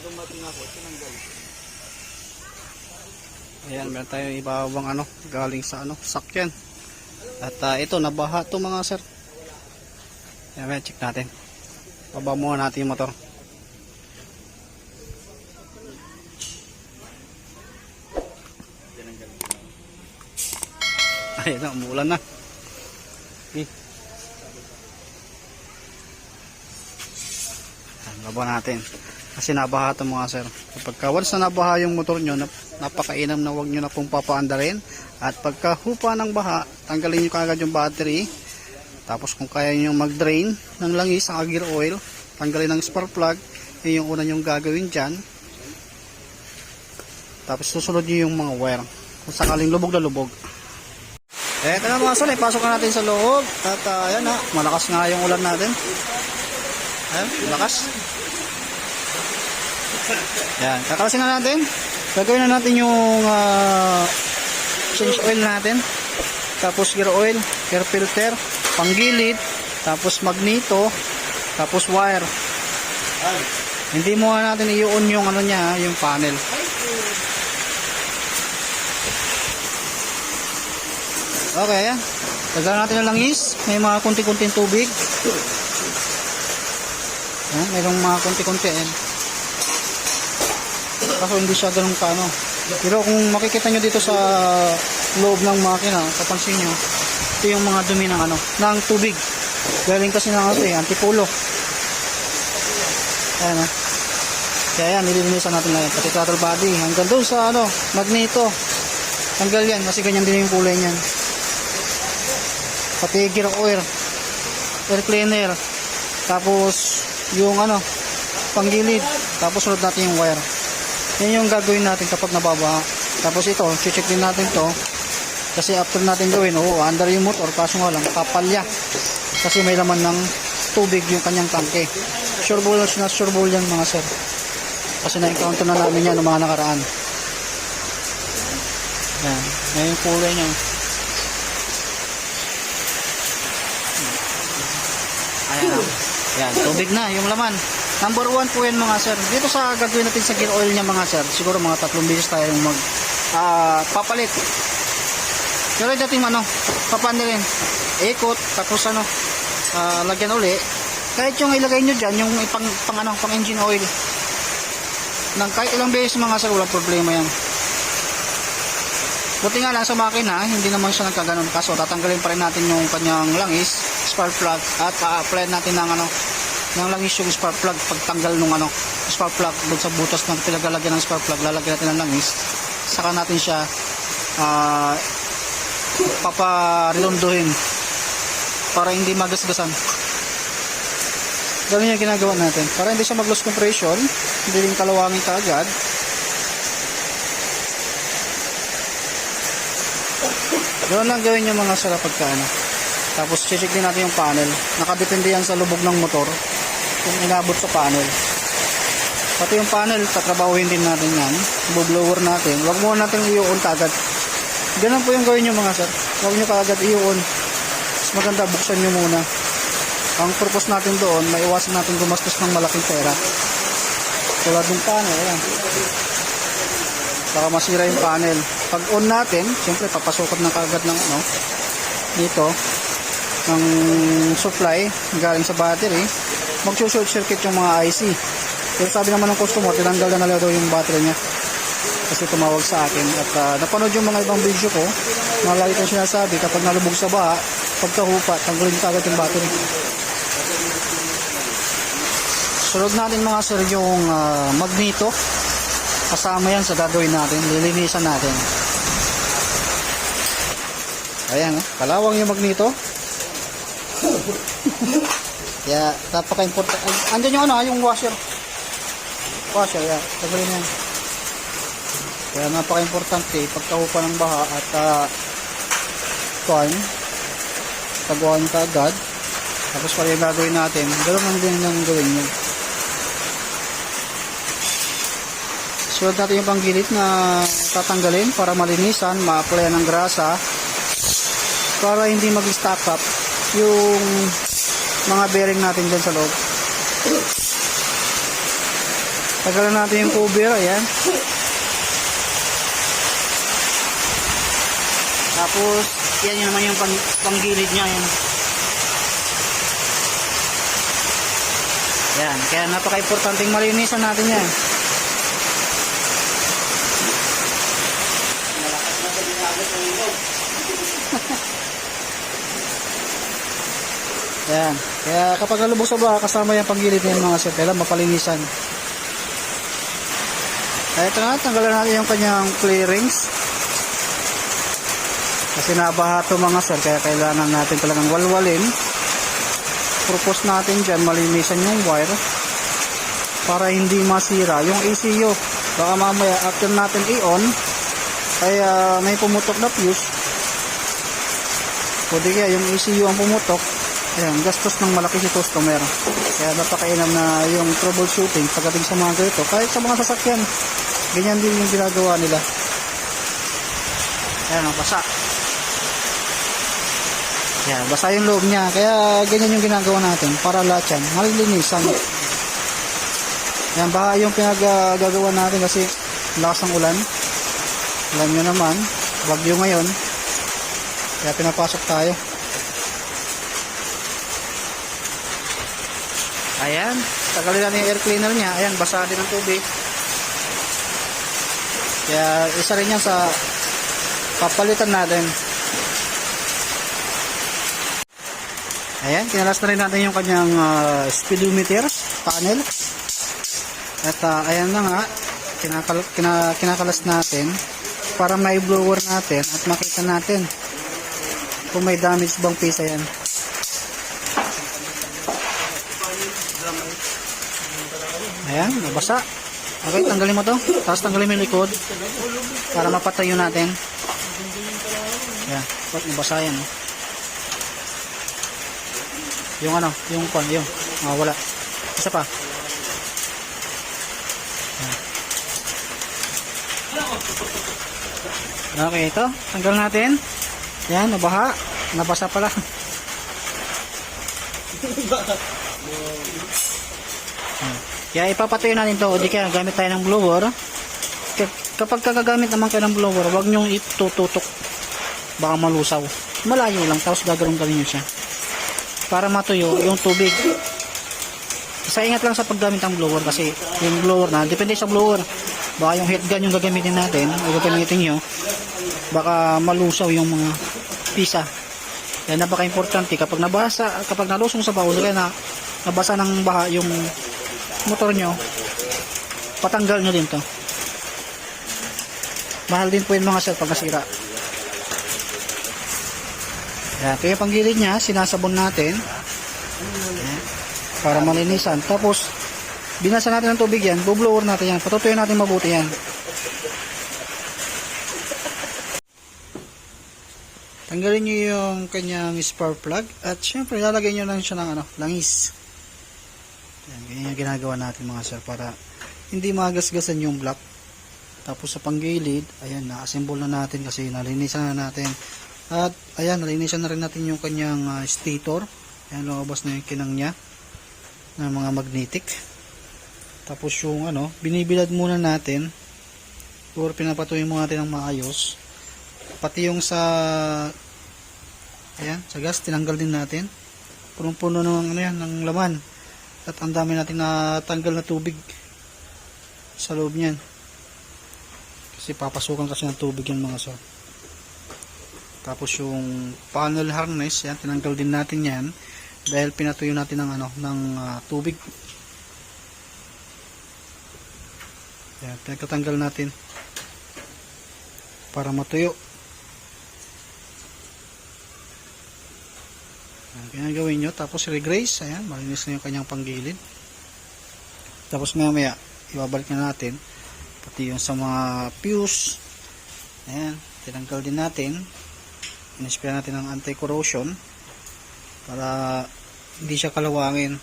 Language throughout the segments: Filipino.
dumating ako, tinanggal. Ayan, meron tayong ibabang ano, galing sa ano, sakyan. At ah, ito, nabaha to mga sir. Ayan, may check natin. Baba muna natin yung motor. Ayun na, umulan na. Eh. Ayan, Baba natin. Kasi nabaha ito mga sir. Kapag ka once na nabaha yung motor nyo, nap napakainam na huwag nyo na pong papaandarin. At pagka hupa ng baha, tanggalin nyo kagad yung battery. Tapos kung kaya nyo mag-drain ng langis sa gear oil, tanggalin ng spark plug. Yun yung una nyong gagawin dyan. Tapos susunod nyo yung mga wire. Kung sakaling lubog na lubog. Eh, ito na mga sol, eh, pasok na natin sa loob. At uh, ayan na, malakas nga yung ulan natin. Ayan, malakas. Yan, kakalasin na natin. Gagawin na natin yung ah, change oil natin. Tapos gear oil, air filter, panggilid, tapos magneto, tapos wire. Hindi mo nga natin i-on yung ano niya, yung panel. Okay, ayan. Tagal natin ng langis. May mga kunti-kunting tubig. Ayan, mayroong mga kunti-kunti. Ayan. Kaso hindi siya ganun kaano. Pero kung makikita nyo dito sa loob ng makina, kapansin nyo, ito yung mga dumi ng ano, ng tubig. Galing kasi ng ano eh, antipulo. Ayan o. Kaya yan, nililinisan natin lang yan. Pati throttle body. Hanggang doon sa ano, magneto. Tanggal yan kasi ganyan din yung kulay niyan. Pati gear oil. Air cleaner. Tapos yung ano, panggilid. Tapos sunod natin yung wire. Yan yung gagawin natin kapag nababa. Tapos ito, check din natin to. Kasi after natin gawin, oo, under yung motor, kaso nga lang, kapalya. Kasi may laman ng tubig yung kanyang tangke. Sure ball na sure ball yan mga sir. Kasi na-encounter na namin yan ng mga nakaraan. Yan, yan yung kulay niya. Ayan. Yan, tubig na, yung laman. Number one po yan mga sir. Dito sa gagawin natin sa gear oil niya mga sir, siguro mga tatlong beses tayo mag ah, papalit. Pero dating ano, papanda rin. Ikot, tapos ano, ah, lagyan uli. Kahit yung ilagay nyo dyan, yung pang, pang, ano, pang engine oil. Nang kahit ilang beses mga sir, walang problema yan. Buti nga lang sa makina, hindi naman siya nagkaganon. Kaso tatanggalin pa rin natin yung kanyang langis, spark plug, at a-apply natin ng ano, ng langis yung spark plug pagtanggal nung ano, spark plug doon sa butas ng pinagalagyan ng spark plug, lalagyan natin ng langis. Saka natin siya ah paparilondohin para hindi magasgasan. Ganun yung ginagawa natin. Para hindi siya mag-lose compression, hindi rin kalawangin kaagad. Ganun lang gawin yung mga sarap pagka ano. Tapos check din natin yung panel. Nakadepende yan sa lubog ng motor kung inabot sa panel. Pati yung panel, tatrabahuhin din natin yan. Bublower natin. Huwag muna natin i-on kagad. Ganun po yung gawin nyo mga sir. Huwag nyo kagad i-on. Mas maganda buksan nyo muna. Ang purpose natin doon, maiwasan natin gumastos ng malaking pera. Tulad ng panel, ayan. Baka masira yung panel. Pag on natin, siyempre papasokot na kagad ng ano, dito, ng supply galing sa battery, mag-short circuit yung mga IC. Pero sabi naman ng customer, tinanggal na nila daw yung battery niya. Kasi tumawag sa akin. At uh, napanood yung mga ibang video ko, mga lagi kong sinasabi, kapag nalubog sa baha, pagkahupa, tanggalin ka agad yung battery. Sunod natin mga sir yung ah, magneto. Kasama yan sa gagawin natin. Lilinisan natin. Ayan, oh. kalawang yung magneto. Kaya, napaka-important. Andyan yung ano, ah, yung washer. Washer, yeah. Sabihin yan. Kaya napaka-importante pagkahupa ng baha at uh, kuhan, taguan ka agad. Tapos pala yung gagawin natin, ganoon lang din ang gawin nyo. Sulat natin yung panggilit na tatanggalin para malinisan, ma-applyan ng grasa para hindi mag-stack up yung mga bearing natin dyan sa loob. Tagalan natin yung cover, ayan. Tapos, yan yun naman yung pang, panggilid niya, yan. Yan, kaya napaka-importanting malinisan natin yan. Yan. Kaya kapag nalubog sa baka, kasama yung panggilid ng mga sir. Kailan mapalinisan. Kaya ito na, tanggalan natin yung kanyang clearings. Kasi nabaha ito mga sir, kaya kailangan natin talagang walwalin. Purpose natin dyan, malinisan yung wire para hindi masira yung ECU. Baka mamaya after natin i-on, ay ah, may pumutok na fuse. Di kaya yung ECU ang pumutok, ayan, gastos ng malaki si customer. Kaya napakainam na yung troubleshooting pagdating sa mga ganito. Kahit sa mga sasakyan, ganyan din yung ginagawa nila. Ayan, basa. Yan, basa yung loob niya. Kaya ganyan yung ginagawa natin para lahat yan. Malilinisan. Yan, baka yung pinagagawa natin kasi lakas ng ulan. Alam nyo naman, bagyo ngayon. Kaya pinapasok tayo. Ayan, tagalin natin yung air cleaner niya. Ayan, basa din ng tubig. Kaya isa rin yan sa papalitan natin. Ayan, kinalas na rin natin yung kanyang ah, speedometer panel. At ah, ayan na nga, kinakal kina kinakalas natin para may blower natin at makita natin kung may damage bang pisa yan. Ayan, nabasa. Okay, tanggalin mo to. Tapos tanggalin mo yung likod para mapatayo natin. Ayan, ba't nabasa yan? Yung ano, yung kon, yung ah, wala. Isa pa. Ayan. Okay, ito. Tanggal natin. Yan, nabaha. Nabasa pala. Kaya ipapatayo natin to o kaya gamit tayo ng blower. Kapag kagagamit naman kayo ng blower, huwag nyong itututok. Baka malusaw. Malayo lang, tapos gagarong-galing nyo siya para matuyo yung tubig. Sa ingat lang sa paggamit ng blower kasi yung blower na, depende sa blower. Baka yung heat gun yung gagamitin natin, o gagamitin nyo, baka malusaw yung mga pisa. Kaya napaka-importante kapag nabasa, kapag nalusong sa baul, kaya na nabasa ng baha yung motor nyo, patanggal nyo din to. Mahal din po yung mga sir pag nasira. Ayan, kaya panggilid niya, sinasabon natin. Para malinisan. Tapos, binasa natin ng tubig yan, bublower natin yan. Patutuyin natin mabuti yan. Tanggalin nyo yung kanyang spark plug. At syempre, lalagay nyo lang siya ng ano, langis. Ayan, yung ginagawa natin mga sir para hindi magasgasan yung block. Tapos sa panggilid, ayan, na-assemble na natin kasi nalinisan na natin. At ayan, nalinisan na rin natin yung kanyang ah, stator. Ayan, lumabas na yung kinang niya ng mga magnetic. Tapos yung ano, binibilad muna natin or pinapatuloy muna natin ng maayos. Pati yung sa ayan, sa gas tinanggal din natin. Punong-puno ng ano yan, ng laman. At ang dami natin natanggal na tubig sa loob niyan. Kasi papasukan kasi ng tubig yan mga sir. Tapos yung panel harness, yan tinanggal din natin yan dahil pinatuyo natin ng ano ng ah, tubig. Yan, pinagtatanggal natin para matuyo. Yan, ginagawin nyo. Tapos regrace, ayan, malinis na yung kanyang panggilid. Tapos maya maya, ibabalik na natin pati yung sa mga fuse. Ayan, tinanggal din natin in-spray natin ng anti-corrosion para hindi siya kalawangin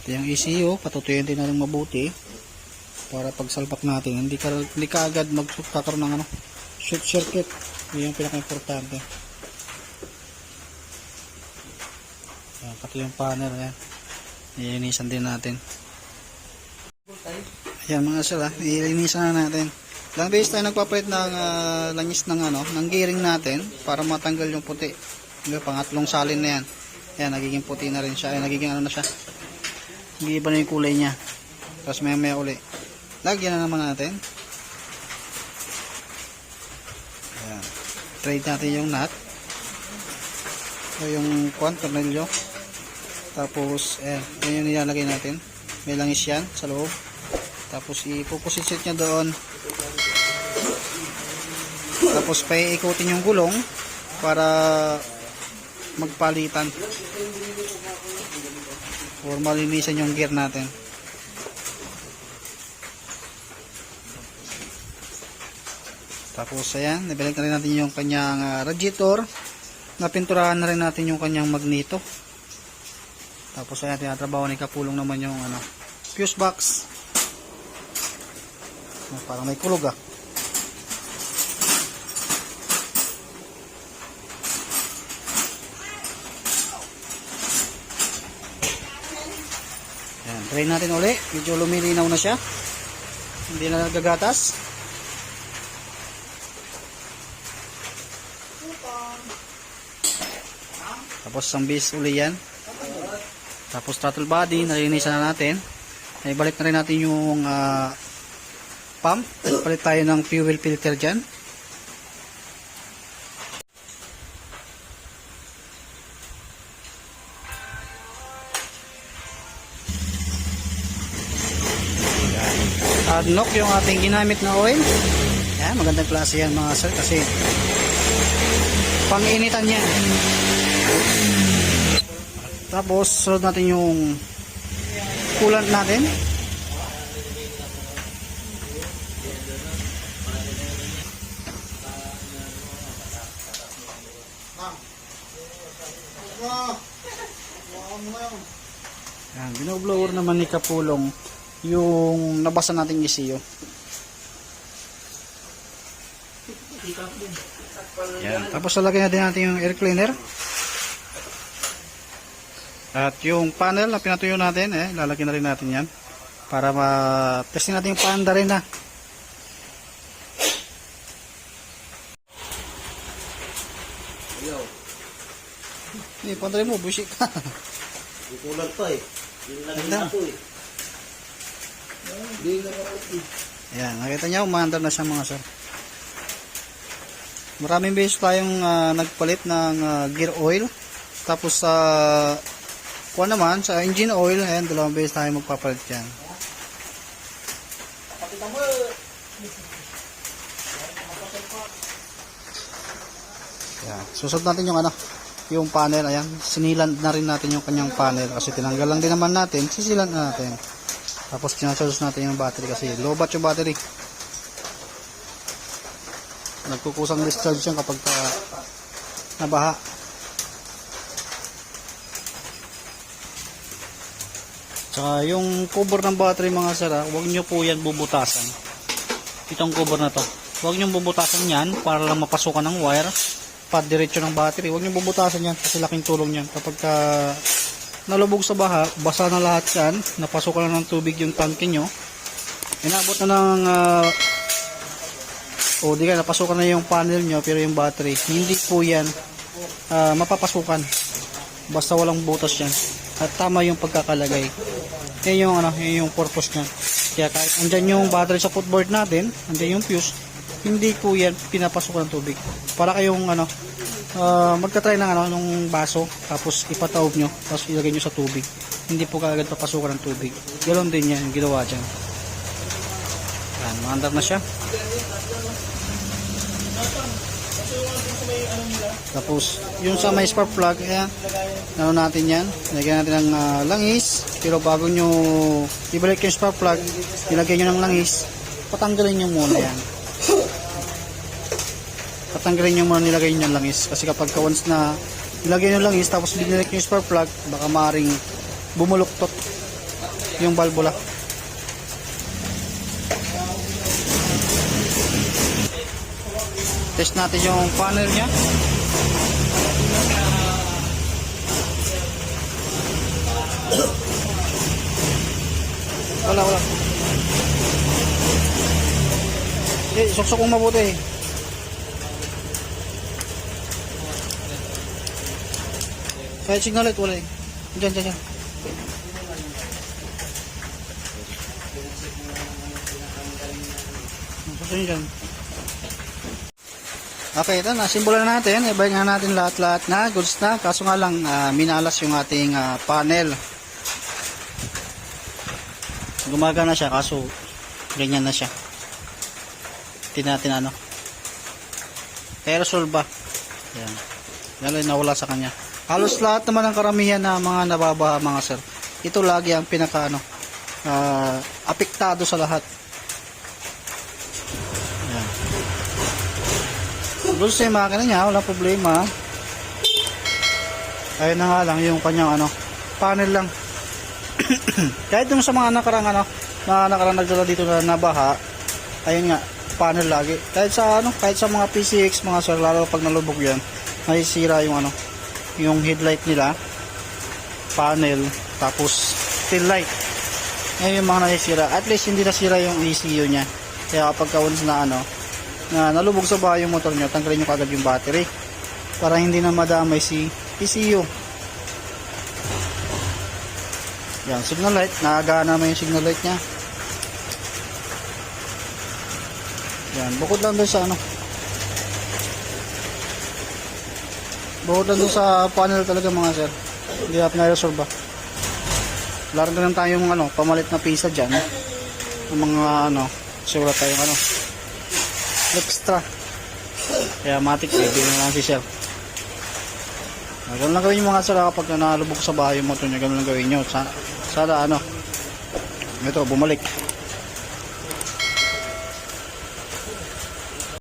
pati yung ECU patutuyuin din natin mabuti para pagsalpak natin hindi ka, hindi ka magkakaroon ng ano, short circuit yun yung pinaka-importante pati yung panel yan nilinisan din natin Yan mga sir, ah. ilinisan na natin. Ilang beses tayo nagpapalit ng ah, langis ng ano, ng gearing natin para matanggal yung puti. Yung pangatlong salin na yan. Yan, nagiging puti na rin siya. Ay, nagiging ano na siya. Nag-iiba na yung kulay niya. Tapos maya maya uli. Lagyan na naman natin. Ayan. Trade natin yung nut. O yung kwan, tornilyo. Tapos, ayan. Yan yung nilalagay natin. May langis yan sa loob. Tapos, ipuposisit niya doon. Tapos, paiikutin yung gulong para magpalitan. Or malinisan yung gear natin. Tapos ayan, nabalik na rin natin yung kanyang ah, radiator. Napinturahan na rin natin yung kanyang magneto. Tapos ayan, tinatrabaho ni Kapulong naman yung ano, fuse box. Ah, Parang may kulog ah. Try natin uli. Medyo lumilinaw na siya. Hindi na nagagatas. Tapos ang base uli yan. Tapos throttle body, nalinisan na natin. Ay balik na rin natin yung ah, pump. Palit tayo ng fuel filter dyan. Adnock yung ating ginamit na oil. Yan, magandang klase yan mga sir kasi pang-initan yan. Tapos, sunod natin yung coolant natin. Yan, binoblower naman ni Kapulong yung nabasa nating isiyo. Yan. Tapos lalagyan natin natin yung air cleaner. At yung panel na pinatuyo natin, eh, lalagyan na rin natin yan. Para ma-testing natin yung panda rin na. Eh, panda rin mo, busi ka. Kulang pa eh. Yung na to eh. Hindi na eh. Ayan, nakita niyo, umaandar na siya mga sir. Maraming beses tayong ah, nagpalit ng ah, gear oil. Tapos sa kuha naman, sa engine oil, ayan, dalawang beses tayo magpapalit yan. Ayan, susod natin yung ano, yung panel, ayan, sinilan na rin natin yung kanyang panel kasi tinanggal lang din naman natin, sisilan na natin. Tapos kinacharge natin yung battery kasi low bat yung battery. Nagkukusang discharge yan kapag ka nabaha. Tsaka yung cover ng battery mga sara, huwag nyo po yan bubutasan. Itong cover na to. Huwag nyo bubutasan yan para lang mapasukan ng wire. Pad diretso ng battery. Huwag nyo bubutasan yan kasi laking tulong yan. Kapag ka nalubog sa baha, basa na lahat yan, napasukan na ng tubig yung tanke nyo, inabot na ng ah, o di ka napasukan na yung panel nyo pero yung battery, hindi po yan ah, mapapasukan basta walang butas yan at tama yung pagkakalagay yan yung ano, yan yung purpose niya. Kaya kahit andyan yung battery sa footboard natin andyan yung fuse hindi po yan pinapasukan ng tubig. Para kayong ano uh, magta-try ng ano nung baso tapos ipataob nyo tapos ilagay nyo sa tubig. Hindi po kaagad papasukan ng tubig. Ganoon din yan ginawa dyan. Yan maandar na siya. Tapos yung sa may spark plug ayan ano natin yan? Lagyan natin ng ah, langis. Pero bago nyo ibalik yung spark plug ilagay nyo ng langis. Patanggalin nyo muna yan. Patanggalin nyo muna nilagay nyo ng langis. Kasi kapag ka once na nilagay nyo ng langis tapos binalik nyo yung spark plug baka maring bumuluktot yung valvula test natin yung panel nya wala wala Eh, suksok mong mabuti. Kahit signal light, wala eh. Diyan, diyan, diyan. Nyo dyan. Okay, ito na. Simbolan na natin. Ibalik na natin lahat-lahat na. Goods na. Kaso nga lang, ah, minalas yung ating ah, panel. Gumagana siya, kaso ganyan na siya. Tingnan natin ano. Aerosol ba? Yan. Lang nawala sa kanya. Halos lahat naman ng karamihan na mga nababaha mga sir. Ito lagi ang pinaka ano, ah, apektado sa lahat. Yan. Doon sa makina niya, walang problema. Ayun na nga lang yung kanyang ano, panel lang. Kahit yung sa mga nakarang ano, mga nakarang nagdala dito na nabaha, ayun nga, panel lagi. Kahit sa ano, kahit sa mga PCX, mga sir, lalo pag nalubog yan, nasisira yung ano, yung headlight nila, panel, tapos tail light. Ngayon yung mga nasisira. At least hindi nasira yung ECU niya. Kaya kapag once na ano, na nalubog sa bahay yung motor niya, tanggalin nyo kagad yung battery. Para hindi na madamay si ECU. Yan, signal light. Nakagana naman yung signal light niya. Yan, bukod lang doon sa ano. Bukod lang doon sa panel talaga mga sir. Hindi na pinaresolve ba. Wala rin lang tayong ano, pamalit na pisa dyan. Yung mga ano, surat tayong ano. Extra. Kaya matik, bibili na lang si sir. Ah, Ganun lang gawin yung mga sir ah, kapag nalubog sa bahay yung motor niya, ganun lang gawin nyo. Sana, sana ano, ito, bumalik.